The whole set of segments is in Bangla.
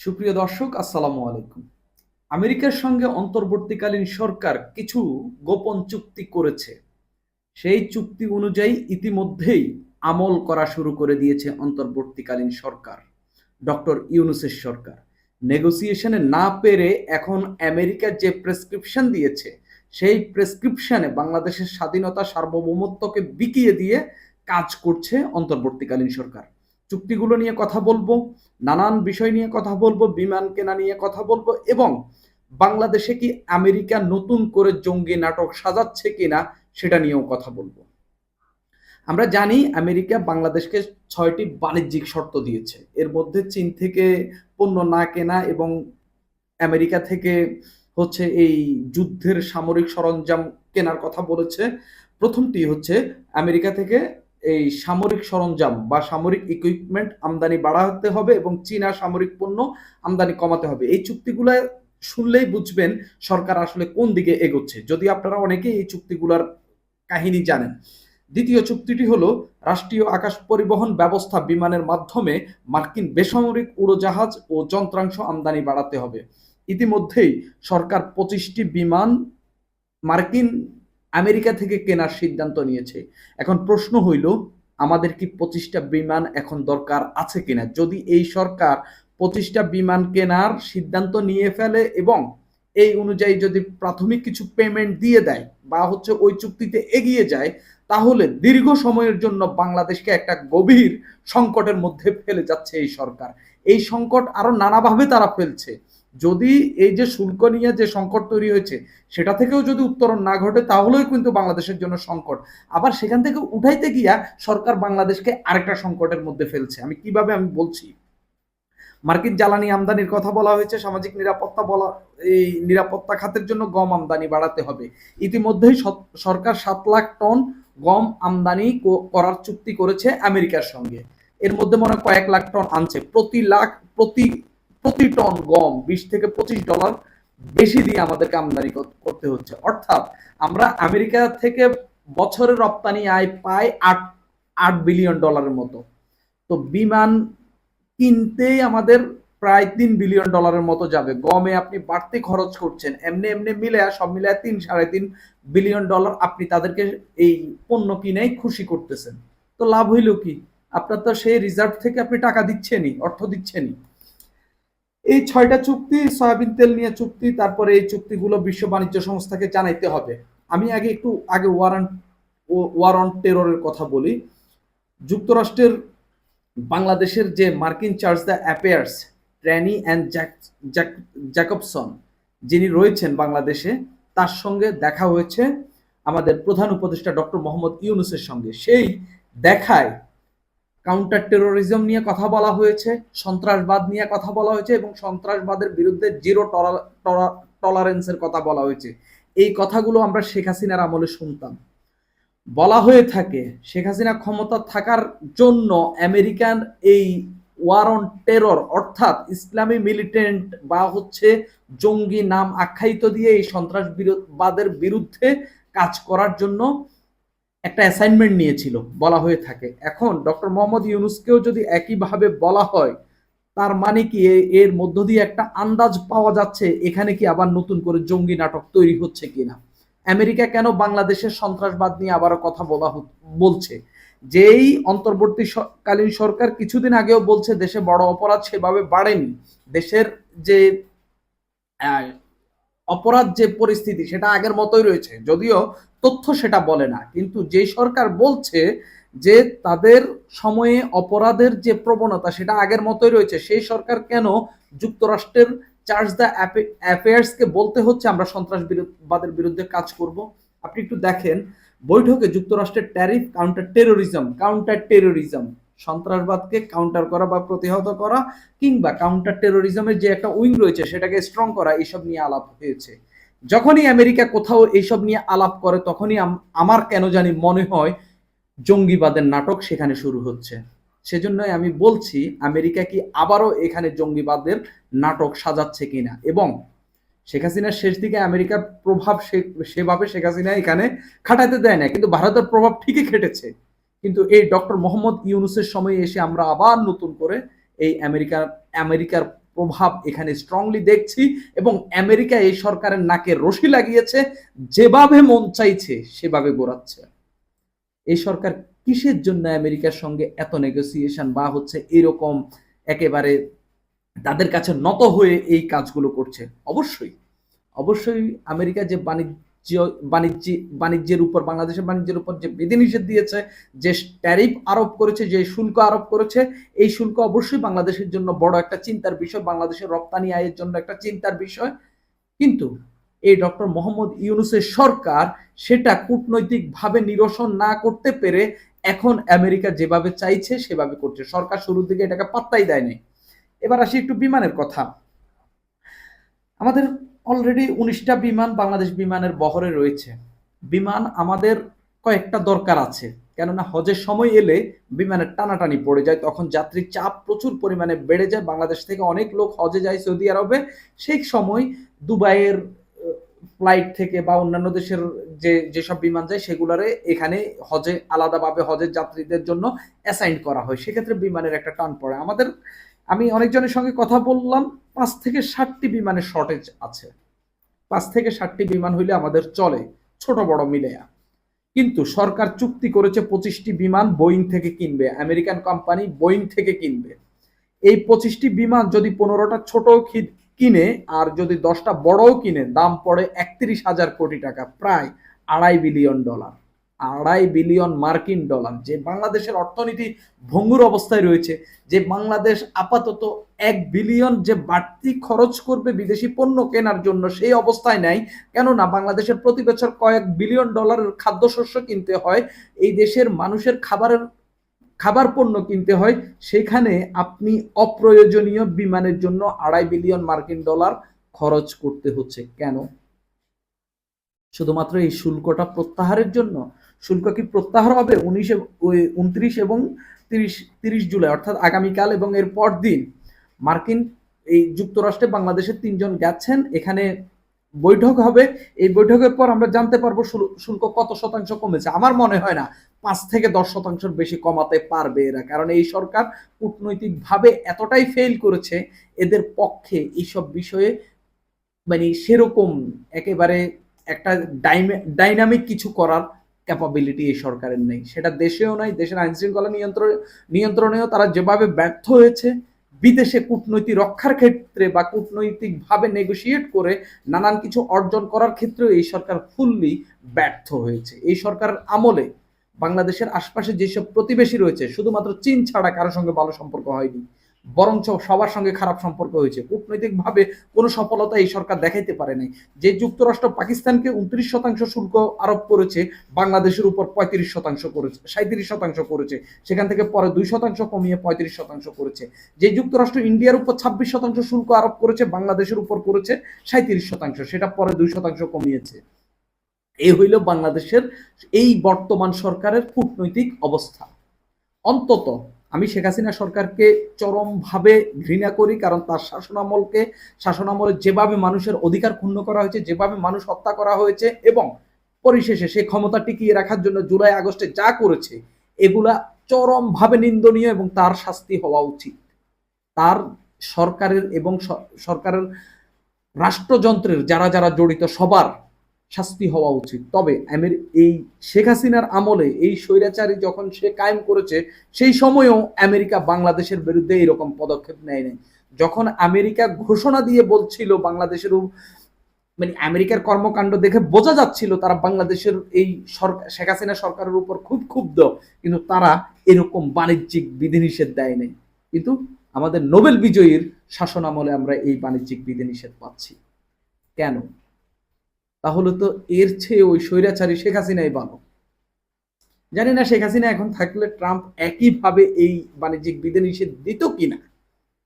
সুপ্রিয় দর্শক, আসসালামু আলাইকুম। আমেরিকার সঙ্গে অন্তর্বর্তীকালীন সরকার কিছু গোপন চুক্তি করেছে। সেই চুক্তি অনুযায়ী ইতিমধ্যেই আমল করা শুরু করে দিয়েছে অন্তর্বর্তীকালীন সরকার, ডক্টর ইউনুসের সরকার। নেগোসিয়েশনে না পেরে এখন আমেরিকা যে প্রেসক্রিপশন দিয়েছে, সেই প্রেসক্রিপশনে বাংলাদেশের স্বাধীনতা সার্বভৌমত্বকে বিকিয়ে দিয়ে কাজ করছে অন্তর্বর্তীকালীন সরকার। চুক্তিগুলো নিয়ে কথা বলব, নানান বিষয় নিয়ে কথা বলব, বিমান কেনা নিয়ে কথা বলব এবং বাংলাদেশে কি আমেরিকা নতুন করে জঙ্গি নাটক সাজাচ্ছে কিনা সেটা নিয়েও কথা বলব। আমরা জানি আমেরিকা বাংলাদেশকে ছয়টি বাণিজ্যিক শর্ত দিয়েছে। এর মধ্যে চীন থেকে পণ্য না কেনা এবং আমেরিকা থেকে হচ্ছে এই যুদ্ধের সামরিক সরঞ্জাম কেনার কথা বলেছে। প্রথমটি হচ্ছে আমেরিকা থেকে এই সামরিক সরঞ্জাম বা সামরিক ইকুইপমেন্ট আমদানি বাড়াতে হবে এবং চীনা সামরিক পণ্য আমদানি কমাতে হবে। এই চুক্তিগুলো শুনলেই বুঝবেন সরকার আসলে কোন দিকে এগোচ্ছে। যদি আপনারা অনেকেই এই চুক্তিগুলার কাহিনী জানেন। দ্বিতীয় চুক্তিটি হলো রাষ্ট্রীয় আকাশ পরিবহন ব্যবস্থা বিমানের মাধ্যমে মার্কিন বেসামরিক উড়োজাহাজ ও যন্ত্রাংশ আমদানি বাড়াতে হবে। ইতিমধ্যেই সরকার পঁচিশটি বিমান মার্কিন আমেরিকা থেকে কেনার সিদ্ধান্ত নিয়েছে। এখন প্রশ্ন হইল, আমাদের কি পঁচিশটা বিমান এখন দরকার আছে কিনা? যদি এই সরকার পঁচিশটা বিমান কেনার সিদ্ধান্ত নিয়ে ফেলে এবং এই অনুযায়ী যদি প্রাথমিক কিছু পেমেন্ট দিয়ে দেয় বা হচ্ছে ওই চুক্তিতে এগিয়ে যায়, তাহলে দীর্ঘ সময়ের জন্য বাংলাদেশকে একটা গভীর সংকটের মধ্যে ফেলে যাচ্ছে এই সরকার। এই সংকট আরও নানাভাবে তারা ফেলছে। যদি এই যে শুল্ক নিয়ে যে সংকট তৈরি হয়েছে, সেটা থেকেও যদি উত্তরণ না ঘটে, তাহলেও কিন্তু বাংলাদেশের জন্য সংকট। আবার সেখান থেকে উঠাইতে গিয়া সরকার বাংলাদেশকে আরেকটা সংকটের মধ্যে ফেলছে। আমি কীভাবে আমি বলছি? মার্কিন জ্বালানি আমদানির কথা বলা হয়েছে, সামাজিক নিরাপত্তা বলা, এই নিরাপত্তা খাতের জন্য গম আমদানি বাড়াতে হবে। ইতিমধ্যেই সরকার সাত লাখ টন গম আমদানি করার চুক্তি করেছে আমেরিকার সঙ্গে। এর মধ্যে মনে কয়েক লাখ টন আনছে। প্রতি লাখ, প্রতি প্রতি টন গম বিশ থেকে পঁচিশ ডলার বেশি দিয়ে আমাদেরকে আমদানি করতে হচ্ছে। অর্থাৎ আমরা আমেরিকা থেকে বছরের রপ্তানি আয় পাই আট আট বিলিয়ন ডলারের মতো। তো বিমান কিনতেই আমাদের প্রায় তিন বিলিয়ন ডলারের মতো যাবে। গমে আপনি বাড়তি খরচ করছেন। এমনি এমনি মিলে, সব মিলে তিন, সাড়ে তিন বিলিয়ন ডলার আপনি তাদেরকে এই পণ্য কিনেই খুশি করতেছেন। তো লাভ হইল কি? আপনার তো সেই রিজার্ভ থেকে আপনি টাকা দিচ্ছেনই, অর্থ দিচ্ছেনই। এই ছয়টা চুক্তি, সয়াবিন তেল নিয়ে চুক্তি, তারপরে এই চুক্তিগুলো বিশ্ব বাণিজ্য সংস্থাকে জানাইতে হবে। আমি আগে একটু, আগে ওয়ার অন টেররের কথা বলি। যুক্তরাষ্ট্রের বাংলাদেশের যে মার্কিন chargé d'affaires Tracey Ann Jacobson, যিনি রয়েছেন বাংলাদেশে, তার সঙ্গে দেখা হয়েছে আমাদের প্রধান উপদেষ্টা ডক্টর মোহাম্মদ ইউনুসের সঙ্গে। সেই দেখায় কাউন্টার টেরোরিজম নিয়ে কথা বলা হয়েছে, সন্ত্রাসবাদ নিয়ে কথা বলা হয়েছে এবং সন্ত্রাসবাদের বিরুদ্ধে জিরো টলারেন্সের কথা বলা হয়েছে। এই কথাগুলো আমরা শেখ হাসিনার আমলে শুনতাম। বলা হয়ে থাকে, শেখ হাসিনা ক্ষমতা থাকার জন্য আমেরিকান এই ওয়ার অন টেরর অর্থাৎ ইসলামী মিলিটেন্ট বা হচ্ছে জঙ্গি নাম আখ্যায়িত দিয়ে এই সন্ত্রাসবাদের বিরুদ্ধে কাজ করার জন্য একটা অ্যাসাইনমেন্ট নিয়েছিল, বলা হয়ে থাকে। এখন ডক্টর মোহাম্মদ ইউনুসকেও যদি একইভাবে বলা হয়, তার মানে কি এর মধ্য দিয়ে একটা আন্দাজ পাওয়া যাচ্ছে, এখানে কি আবার নতুন করে জঙ্গি নাটক তৈরি হচ্ছে কিনা? আমেরিকা কেন বাংলাদেশের সন্ত্রাসবাদ নিয়ে আবারও কথা বলা বলছে? যেই অন্তর্বর্তীকালীন সরকার কিছুদিন আগেও বলছে, দেশে বড় অপরাধ সেভাবে বাড়েনি। দেশের যে অপরাধ যে পরিস্থিতি, সেটা আগের মতোই রয়েছে। যদিও তথ্য সেটা বলে না। কিন্তু যে সরকার বলছে যে তাদের সময়ে অপরাধের যে প্রবণতা সেটা আগের মতোই রয়েছে, সেই সরকার কেন যুক্তরাষ্ট্রের চার্জ দ্য অ্যাফেয়ার্সকে বলতে হচ্ছে আমরা সন্ত্রাসবাদের বিরুদ্ধে কাজ করব? আপনি একটু দেখেন, বৈঠকে যুক্তরাষ্ট্রের tariff counter terrorism counter terrorism সন্ত্রাসবাদকে counter করা বা প্রতিহত করা কিংবা কাউন্টার টেরোরিজমের যে একটা উইং রয়েছে সেটাকে স্ট্রং করা, এইসব নিয়ে আলাপ হয়েছে। যখনই আমেরিকা কোথাও এইসব নিয়ে আলাপ করে, তখনই আমার কেন জানি মনে হয় জঙ্গিবাদের নাটক সেখানে শুরু হচ্ছে। সেজন্যই আমি বলছি, আমেরিকা কি আবারও এখানে জঙ্গিবাদের নাটক সাজাচ্ছে কিনা? এবং শেখ হাসিনার শেষ দিকে আমেরিকার প্রভাব সেভাবে শেখ হাসিনা এখানে খাটাতে দেয় না কিন্তু ভারতের প্রভাব ঠিকই খেটেছে। কিন্তু এই ডক্টর মোহাম্মদ ইউনুসের সময় এসে আমরা আবার নতুন করে এই আমেরিকার আমেরিকার প্রভাব এখানে স্ট্রংলি দেখছি এবং আমেরিকা এই সরকারের নাকে রশি লাগিয়েছে, যেভাবে মন চাইছে সেভাবে গোড়াচ্ছে। এই সরকার কিসের জন্য আমেরিকার সঙ্গে এত নেগোসিয়েশন বা হচ্ছে এরকম একেবারে তাদের কাছে নত হয়ে এই কাজগুলো করছে? অবশ্যই। অবশ্যই আমেরিকা যে বাণিজ্য বাণিজ্য বাণিজ্যের উপর, বাংলাদেশের বাণিজ্যের উপর যে বিধিনিষেধ দিয়েছে, যে ট্যারিফ আরোপ করেছে, যে শুল্ক আরোপ করেছে, এই শুল্ক অবশ্যই বাংলাদেশের জন্য বড় একটা চিন্তার বিষয়, বাংলাদেশের রপ্তানি আয়ের জন্য একটা চিন্তার বিষয়। কিন্তু এই ডক্টর মোহাম্মদ ইউনুসের সরকার সেটা কূটনৈতিকভাবে নিরসন না করতে পেরে এখন আমেরিকা যেভাবে চাইছে, সেভাবে করছে। সরকার শুরুর দিকে এটাকে পাত্তাই দেয়নি। এবার আসি একটু বিমানের কথা। আমাদের অলরেডি উনিশটা বিমান বাংলাদেশ বিমানের বহরে রয়েছে। বিমান আমাদের কয়েকটা দরকার আছে। কেননা হজের সময় এলে বিমানের টানাটানি পড়ে যায়, তখন যাত্রীর চাপ প্রচুর পরিমাণে বেড়ে যায়। বাংলাদেশ থেকে অনেক লোক হজে যায় সৌদি আরবে। সেই সময় দুবাইয়ের ফ্লাইট থেকে বা অন্যান্য দেশের যে, যেসব বিমান যায়, সেগুলোরে এখানে হজে, আলাদাভাবে হজের যাত্রীদের জন্য অ্যাসাইন করা হয়। সেক্ষেত্রে বিমানের একটা টান পড়ে। আমাদের, আমি অনেকজনের সঙ্গে কথা বললাম। পাঁচ থেকে ষাটটি বিমানের শর্টেজ আছে। পাঁচ থেকে ষাটটি বিমান হইলে আমাদের চলে ছোট বড় মিলেয়া কিন্তু সরকার চুক্তি করেছে পঁচিশটি বিমান বোয়িং থেকে কিনবে, আমেরিকান কোম্পানি বোয়িং থেকে কিনবে। এই পঁচিশটি বিমান যদি পনেরোটা ছোট কিনে আর যদি দশটা বড়ও কিনে, দাম পড়ে একত্রিশ হাজার কোটি টাকা, প্রায় আড়াই বিলিয়ন ডলার। আড়াই বিলিয়ন মার্কিন ডলার, যে বাংলাদেশের অর্থনীতি ভঙ্গুর অবস্থায় রয়েছে, যে বাংলাদেশ আপাতত এক বিলিয়ন যে বাড়তি খরচ করবে বিদেশি পণ্য কেনার জন্য সেই অবস্থায় নেই কেননা বাংলাদেশের প্রতি বছর কয়েক বিলিয়ন ডলারের খাদ্যশস্য কিনতে হয়, এই দেশের মানুষের খাবারের, খাবার পণ্য কিনতে হয়, সেখানে আপনি অপ্রয়োজনীয় বিমানের জন্য আড়াই বিলিয়ন মার্কিন ডলার খরচ করতে হচ্ছে। কেন? শুধুমাত্র এই শুল্কটা প্রত্যাহারের জন্য, শুল্ক কি প্রত্যাহার হবে উনিশে উনত্রিশ এবং তিরিশ তিরিশ জুলাই, অর্থাৎ আগামীকাল এবং এর পর দিন মার্কিন এই যুক্তরাষ্ট্রে বাংলাদেশের তিনজন গেছেন, এখানে বৈঠক হবে। এই বৈঠকের পর আমরা জানতে পারব শুল্ক কত শতাংশ কমেছে। আমার মনে হয় না, পাঁচ থেকে দশ শতাংশের বেশি কমাতে পারবে এরা, কারণ এই সরকার কূটনৈতিকভাবে এতটাই ফেল করেছে, এদের পক্ষে এইসব বিষয়ে মানে সেরকম একেবারে একটা ডাইনামিক কিছু করার ক্যাপাবিলিটি এই সরকারের নেই। সেটা দেশেও নাই, দেশের আইন শৃঙ্খলা নিয়ন্ত্রণ নিয়ন্ত্রণেও তারা যেভাবে ব্যর্থ হয়েছে, বিদেশে কূটনৈতিক রক্ষার ক্ষেত্রে বা কূটনৈতিকভাবে নেগোসিয়েট করে নানান কিছু অর্জন করার ক্ষেত্রেও এই সরকার ফুললি ব্যর্থ হয়েছে। এই সরকারের আমলে বাংলাদেশের আশপাশে যেসব প্রতিবেশী রয়েছে, শুধুমাত্র চীন ছাড়া কারোর সঙ্গে ভালো সম্পর্ক হয়নি। বরঞ্চ সবার সঙ্গে খারাপ সম্পর্ক হয়েছে। কূটনৈতিকভাবে কোনো সফলতা এই সরকার দেখাইতে পারে নাই। যে যুক্তরাষ্ট্র পাকিস্তানকে উনত্রিশ শতাংশ শুল্ক আরোপ করেছে, বাংলাদেশের উপর পঁয়ত্রিশ শতাংশ করেছে সাঁত্রিশ শতাংশ করেছে। সেখান থেকে পরে দুই শতাংশ কমিয়ে পঁয়ত্রিশ শতাংশ করেছে। যে যুক্তরাষ্ট্র ইন্ডিয়ার উপর ছাব্বিশ শতাংশ শুল্ক আরোপ করেছে, বাংলাদেশের উপর করেছে সাঁত্রিশ শতাংশ। সেটা পরে দুই শতাংশ কমিয়েছে। এই হইল বাংলাদেশের এই বর্তমান সরকারের কূটনৈতিক অবস্থা। অন্তত আমি শেখ হাসিনা সরকারকে চরমভাবে ঘৃণা করি, কারণ তার শাসনামলকে, শাসনামলে যেভাবে মানুষের অধিকার ক্ষুণ্ণ করা হয়েছে, যেভাবে মানুষ হত্যা করা হয়েছে এবং পরিশেষে সে ক্ষমতা টিকিয়ে রাখার জন্য জুলাই আগস্টে যা করেছে, এগুলা চরমভাবে নিন্দনীয় এবং তার শাস্তি হওয়া উচিত। তার সরকারের এবং সরকারের রাষ্ট্রযন্ত্রের যারা যারা জড়িত সবার শাস্তি হওয়া উচিত। তবে এই শেখ হাসিনার আমলে এই স্বৈরাচারী যখন সে কায়েম করেছে, সেই সময়েও আমেরিকা বাংলাদেশের বিরুদ্ধে এরকম পদক্ষেপ নেয়নি যখন আমেরিকা ঘোষণা দিয়ে বলছিল বাংলাদেশের মানে আমেরিকার কর্মকাণ্ড দেখে বোঝা যাচ্ছিল তারা বাংলাদেশের এই সরকার শেখ হাসিনা সরকারের উপর খুব ক্ষুব্ধ, কিন্তু তারা এরকম বাণিজ্যিক বিধিনিষেধ দেয় নাই। কিন্তু আমাদের নোবেল বিজয়ীর শাসন আমলে আমরা এই বাণিজ্যিক বিধিনিষেধ পাচ্ছি। কেন? তাহলে তো এর চেয়ে ওই স্বৈরাচারী শেখ হাসিনাই ভালো। জানি না শেখ হাসিনা এখন থাকলে ট্রাম্প একইভাবে এই বাণিজ্যিক বিধিনিষেধ দিত কিনা,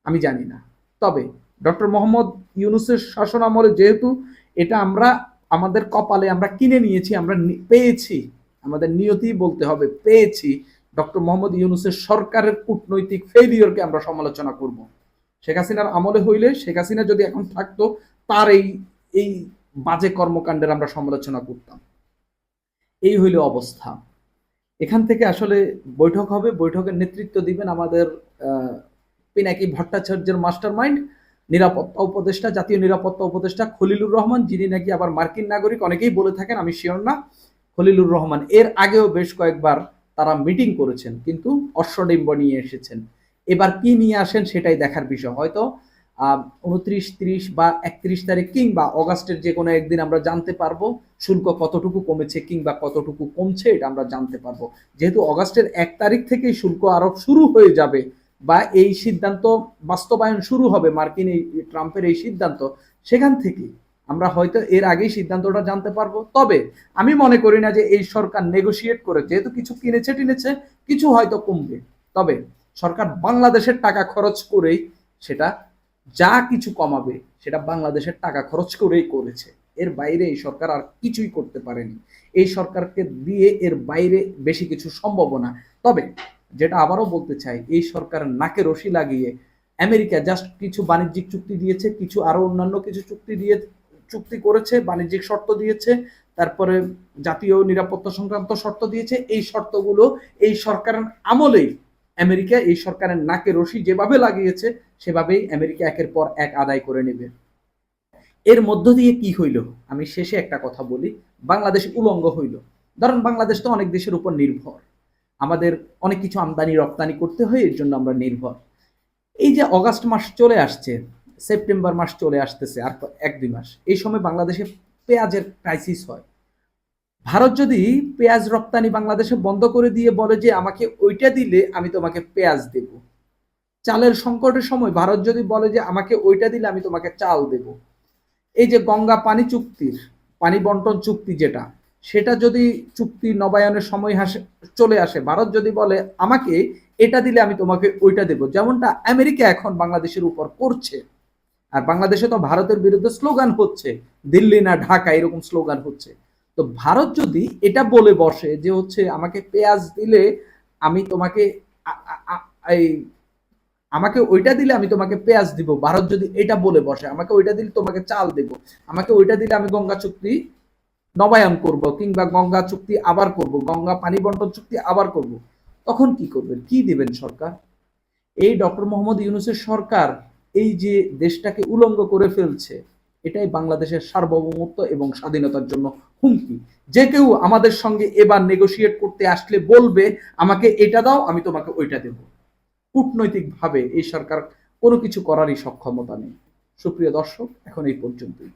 আমি জানি না। তবে ডক্টর মোহাম্মদ ইউনুসের শাসন আমলে যেহেতু এটা আমরা, আমাদের কপালে আমরা কিনে নিয়েছি, আমরা পেয়েছি, আমাদের নিয়তি বলতে হবে, পেয়েছি, ডক্টর মোহাম্মদ ইউনুসের সরকারের কূটনৈতিক ফেলিয়রকে আমরা সমালোচনা করব। শেখ হাসিনার আমলে হইলে শেখ হাসিনা যদি এখন থাকতো, তার এই এই বাজে কর্মকাণ্ডের আমরা সমালোচনা করতাম। এই হইল অবস্থা। এখান থেকে আসলে বৈঠক হবে, বৈঠকের নেতৃত্ব দিবেন আমাদের পিনাকি ভট্টাচার্যের মাস্টার মাইন্ড নিরাপত্তা উপদেষ্টা, জাতীয় নিরাপত্তা উপদেষ্টা খলিলুর রহমান, যিনি নাকি আবার মার্কিন নাগরিক, অনেকেই বলে থাকেন, আমি শিওর না, খলিলুর রহমান। এর আগেও বেশ কয়েকবার তারা মিটিং করেছেন, কিন্তু অশ্বডিম্ব নিয়ে এসেছেন। এবার কি নিয়ে আসেন সেটাই দেখার বিষয়। হয়তো উনত্রিশ, তিরিশ বা একত্রিশ তারিখ কিংবা অগাস্টের যে কোনো একদিন আমরা জানতে পারব শুল্ক কতটুকু কমেছে কিংবা কতটুকু কমছে এটা আমরা জানতে পারব। যেহেতু অগাস্টের এক তারিখ থেকেই শুল্ক আরোপ শুরু হয়ে যাবে বা এই সিদ্ধান্ত বাস্তবায়ন শুরু হবে মার্কিন এই ট্রাম্পের এই সিদ্ধান্ত, সেখান থেকে আমরা হয়তো এর আগেই সিদ্ধান্তটা জানতে পারব। তবে আমি মনে করি না যে এই সরকার নেগোসিয়েট করে যেহেতু কিছু কিনেছে, টিনেছে, কিছু হয়তো কমবে। তবে সরকার বাংলাদেশের টাকা খরচ করেই সেটা যা কিছু কমাবে, সেটা বাংলাদেশের টাকা খরচ করেই করেছে। এর বাইরে এই সরকার আর কিছুই করতে পারেনি। এই সরকারকে দিয়ে এর বাইরে বেশি কিছু সম্ভব না। তবে যেটা আবারও বলতে চাই, এই সরকার নাকে রশি লাগিয়ে আমেরিকা জাস্ট কিছু বাণিজ্যিক চুক্তি দিয়েছে, কিছু আরও অন্যান্য কিছু চুক্তি দিয়ে, চুক্তি করেছে, বাণিজ্যিক শর্ত দিয়েছে, তারপরে জাতীয় নিরাপত্তা সংক্রান্ত শর্ত দিয়েছে। এই শর্তগুলো এই সরকারের আমলেই আমেরিকা, এই সরকারের নাকে রশি যেভাবে লাগিয়েছে, সেভাবেই আমেরিকা একের পর এক আদায় করে নেবে। এর মধ্য দিয়ে কি হইল? আমি শেষে একটা কথা বলি। বাংলাদেশ উলঙ্গ হইল। ধরেন বাংলাদেশ তো অনেক দেশের উপর নির্ভর। আমাদের অনেক কিছু আমদানি, রপ্তানি করতে হয়, এর জন্য আমরা নির্ভর। এই যে অগাস্ট মাস চলে আসছে, সেপ্টেম্বর মাস চলে আসতেছে, আর এক দুই মাস, এই সময় বাংলাদেশে পেঁয়াজের ক্রাইসিস হয়। ভারত যদি পেঁয়াজ রপ্তানি বাংলাদেশে বন্ধ করে দিয়ে বলে যে আমাকে ওইটা দিলে আমি তোমাকে পেঁয়াজ দেব। চালের সংকটের সময় ভারত যদি বলে যে আমাকে ওইটা দিলে আমি তোমাকে চাল দেব। এই যে গঙ্গা পানি চুক্তির, পানি বন্টন চুক্তি যেটা, সেটা যদি চুক্তি নবায়নের সময় হাসে চলে আসে, ভারত যদি বলে আমাকে এটা দিলে আমি তোমাকে ওইটা দেব। যেমনটা আমেরিকা এখন বাংলাদেশের উপর করছে। আর বাংলাদেশে তো ভারতের বিরুদ্ধে স্লোগান হচ্ছে, দিল্লি না ঢাকা, এরকম স্লোগান হচ্ছে। তো ভারত যদি এটা বলে বসে যে হচ্ছে আমাকে পেঁয়াজ দিলে আমি তোমাকে এই, আমাকে ওইটা দিলে আমি তোমাকে পেঁয়াজ দিব। ভারত যদি এটা বলে বসে, আমাকে ওইটা দিলে তোমাকে চাল দেব। আমাকে ওইটা দিলে আমি গঙ্গা চুক্তি নবায়ন করব কিংবা গঙ্গা চুক্তি আবার করব, গঙ্গা পানি বন্টন চুক্তি আবার করব। তখন কি করবেন? কি দিবেন সরকার? এই ডক্টর মোহাম্মদ ইউনুসের সরকার এই যে দেশটাকে উলঙ্গ করে ফেলছে এটাই বাংলাদেশের সার্বভৌমত্ব এবং স্বাধীনতার জন্য হুমকি। যে কেউ আমাদের সঙ্গে এবার নেগোসিয়েট করতে আসলে বলবে, আমাকে এটা দাও, আমি তোমাকে ওইটা দেব। কূটনৈতিকভাবে এই সরকার কোনো কিছু করারই সক্ষমতা নেই। সুপ্রিয় দর্শক, এখন এই পর্যন্তই।